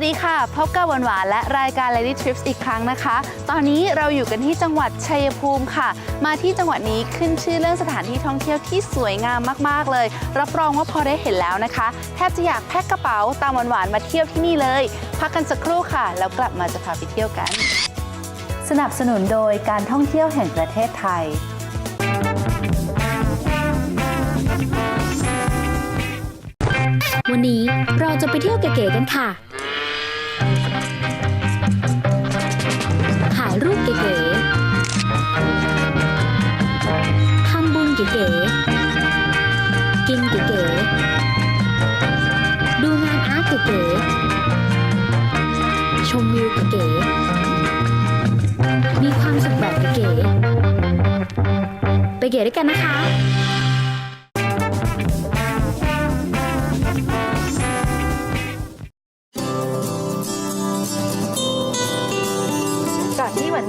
วัสดีค่ะ พบกับหวานหวานและรายการ Lady Trips อีกครั้งนะคะ ตอนนี้เราอยู่กันที่จังหวัดชัยภูมิค่ะ มาที่จังหวัดนี้ขึ้นชื่อเรื่องสถานที่ท่องเที่ยวที่สวยงามมากๆเลย รับรองว่าพอได้เห็นแล้วนะคะ แทบจะอยากแพ็คกระเป๋าตามหวานหวานมาเที่ยวที่นี่เลย พักกันสักครู่ค่ะ แล้วกลับมาจะพาไปเที่ยวกัน สนับสนุนโดยการท่องเที่ยวแห่งประเทศไทยวันนี้เราจะไปเที่ยวเก๋ๆกันค่ะ เก๋ๆกินเก๋ๆดูงานอาร์ตเก๋ๆชมวิวเก๋ๆมีความสุขแบบเก๋ๆไปเก๋ด้วยกันนะคะ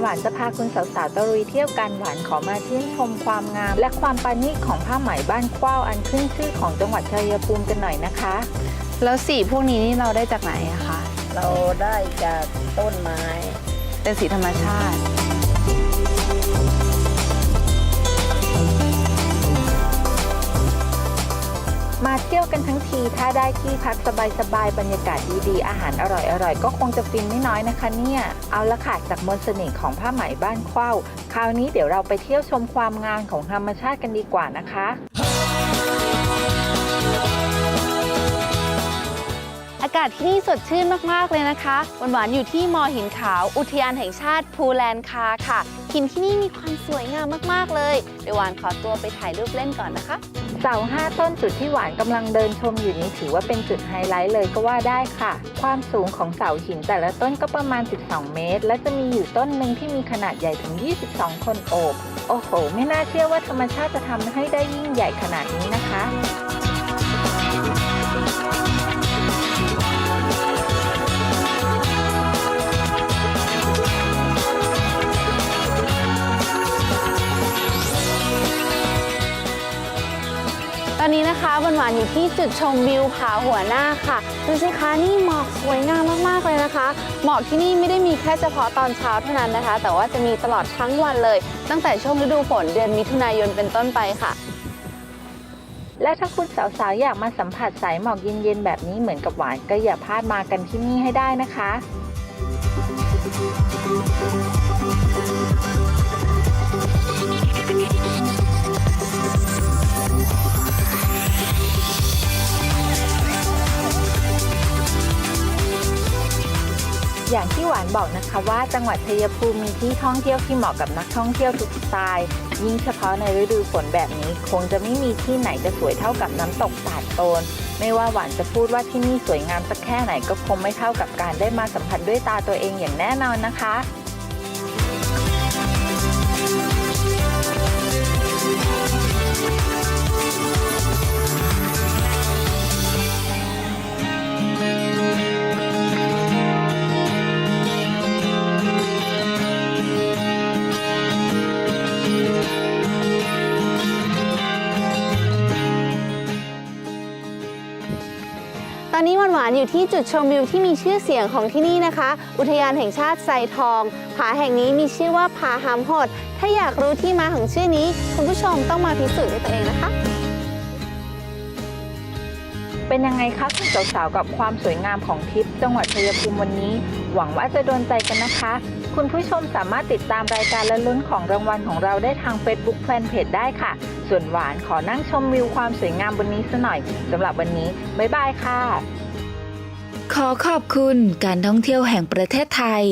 หวานหวานๆจะพาคุณสาวๆตะลุยเที่ยวกันหวานขอมาชื่นชมความงาม และความปราณีตของผ้าไหมบ้านเข้าวอันขึ้นชื่อของจังหวัดชัยภูมิกันหน่อยนะคะ แล้วสีพวกนี้นี่เราได้จากไหนอะคะ เราได้จากต้นไม้ เป็นสีธรรมชาติ มาเที่ยวกันทั้งทีถ้าได้ที่พักสบายๆบรรยากาศดีๆ อาหารอร่อยๆ ก็คงจะฟินไม่น้อยนะคะเนี่ย เอาละค่ะ จากมนต์เสน่ห์ของผ้าไหมบ้านเข้าวคราวนี้เดี๋ยวเราไปเที่ยวชมความงามของธรรมชาติกันดีกว่านะคะากาศที่นี่สดชื่นมาก ๆ เลยนะคะ หวาน ๆ อยู่ที่มอหินขาว อุทยานแห่งชาติภูแลนคาค่ะ หินที่นี่มีความสวยงามมาก ๆ เลย เดี๋ยวหวานขอตัวไปถ่ายรูปเล่นก่อนนะคะ เสาห้าต้นจุดที่หวานกำลังเดินชมอยู่นี้ถือว่าเป็นจุดไฮไลท์เลยก็ว่าได้ค่ะ ความสูงของเสาหินแต่ละต้นก็ประมาณ 12 เมตร และจะมีอยู่ต้นหนึ่งที่มีขนาดใหญ่ถึง 22 คนโอบ โอ้โห ไม่น่าเชื่อว่าธรรมชาติจะทำให้ได้ยิ่งใหญ่ขนาดนี้นะคะ ตอนนี้นะคะวันหวานอยู่ที่จุดชมวิวผาหัวหน้าค่ะดูสิคะนี่หมอกสวยงามมากๆเลยนะคะ หมอกที่นี่ไม่ได้มีแค่เฉพาะตอนเช้าเท่านั้นนะคะ แต่ว่าจะมีตลอดทั้งวันเลย ตั้งแต่ช่วงฤดูฝนเดือนมิถุนายนเป็นต้นไปค่ะและถ้าคุณสาวๆ อยากมาสัมผัสสายหมอกเย็นๆ แบบนี้เหมือนกับหวาน ก็อย่าพลาดมากันที่นี่ให้ได้นะคะ หวานบอกนะคะว่าจังหวัดชัยภูมิมีที่ท่องเที่ยวที่เหมาะกับนักท่องเที่ยวทุกสไตล์ยิ่งเฉพาะในฤดูฝนแบบนี้ คงจะไม่มีที่ไหนจะสวยเท่ากับน้ำตกตาดโตน ไม่ว่าหวานจะพูดว่าที่นี่สวยงามสักแค่ไหนก็คงไม่เท่ากับการได้มาสัมผัสด้วยตาตัวเองอย่างแน่นอนนะคะ อนนี้หวานๆอยู่ที่จุดชมวิวที่มีชื่อเสียงของที่นี่นะคะ อุทยานแห่งชาติไซทอง ผาแห่งนี้มีชื่อว่าผาหามหด ถ้าอยากรู้ที่มาของชื่อนี้ คุณผู้ชมต้องมาพิสูจน์ด้วยตัวเองนะคะ เป็นยังไงคะคุณสาวๆกับความสวยงามของทริปจังหวัดชัยภูมิวันนี้ หวังว่าจะโดนใจกันนะคะ คุณผู้ชมสามารถติดตามรายการและลุ้นของรางวัลของเราได้ทาง Facebook Fanpage ได้ค่ะ ส่วนหวานขอนั่งชมวิวความสวยงามบนนี้สะหน่อยสำหรับวันนี้ บ๊ายบายค่ะ ขอขอบคุณการท่องเที่ยวแห่งประเทศไทย